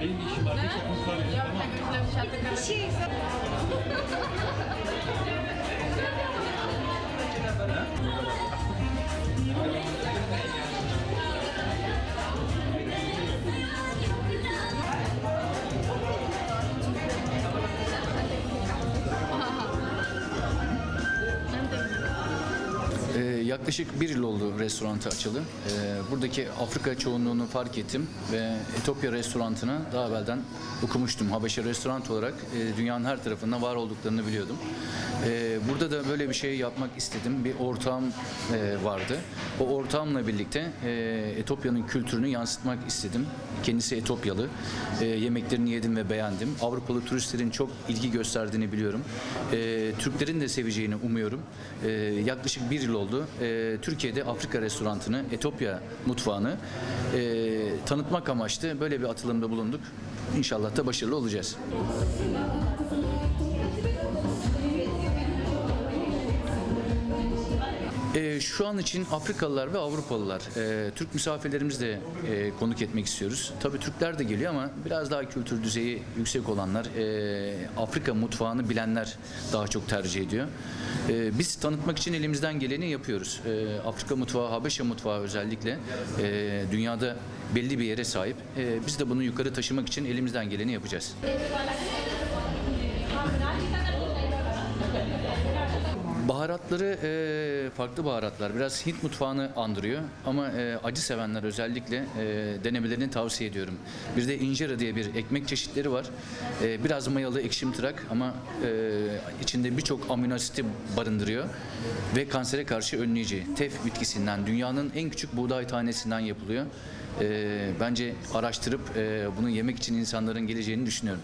Benim işim var. Geçip mutfağa verin tamam mı? Yaklaşık bir yıl oldu restorantı açılı. Ee, buradaki Afrika çoğunluğunu fark ettim ve Etopya restorantını daha evvelden okumuştum. Habeşe restoran olarak e, dünyanın her tarafında var olduklarını biliyordum. Ee, burada da böyle bir şey yapmak istedim. Bir ortağım e, vardı. O ortağımla birlikte e, Etopya'nın kültürünü yansıtmak istedim. Kendisi Etopyalı. E, yemeklerini yedim ve beğendim. Avrupalı turistlerin çok ilgi gösterdiğini biliyorum. E, Türklerin de seveceğini umuyorum. E, yaklaşık bir yıl oldu. E, Türkiye'de Afrika restoranını, Etopya mutfağını e, tanıtmak amaçlı böyle bir atılımda bulunduk. İnşallah da başarılı olacağız. Ee, şu an için Afrikalılar ve Avrupalılar, e, Türk misafirlerimizi de e, konuk etmek istiyoruz. Tabii Türkler de geliyor ama biraz daha kültür düzeyi yüksek olanlar, e, Afrika mutfağını bilenler daha çok tercih ediyor. E, biz tanıtmak için elimizden geleni yapıyoruz. E, Afrika mutfağı, Habeşe mutfağı özellikle e, dünyada belli bir yere sahip. E, biz de bunu yukarı taşımak için elimizden geleni yapacağız. Baharatları e, farklı baharatlar. Biraz Hint mutfağını andırıyor ama e, acı sevenler özellikle e, denemelerini tavsiye ediyorum. Bir de injera diye bir ekmek çeşitleri var. E, biraz mayalı ekşimtırak ama e, içinde birçok amino asiti barındırıyor ve kansere karşı önleyici. Tef bitkisinden, dünyanın en küçük buğday tanesinden yapılıyor. E, bence araştırıp e, bunu yemek için insanların geleceğini düşünüyorum.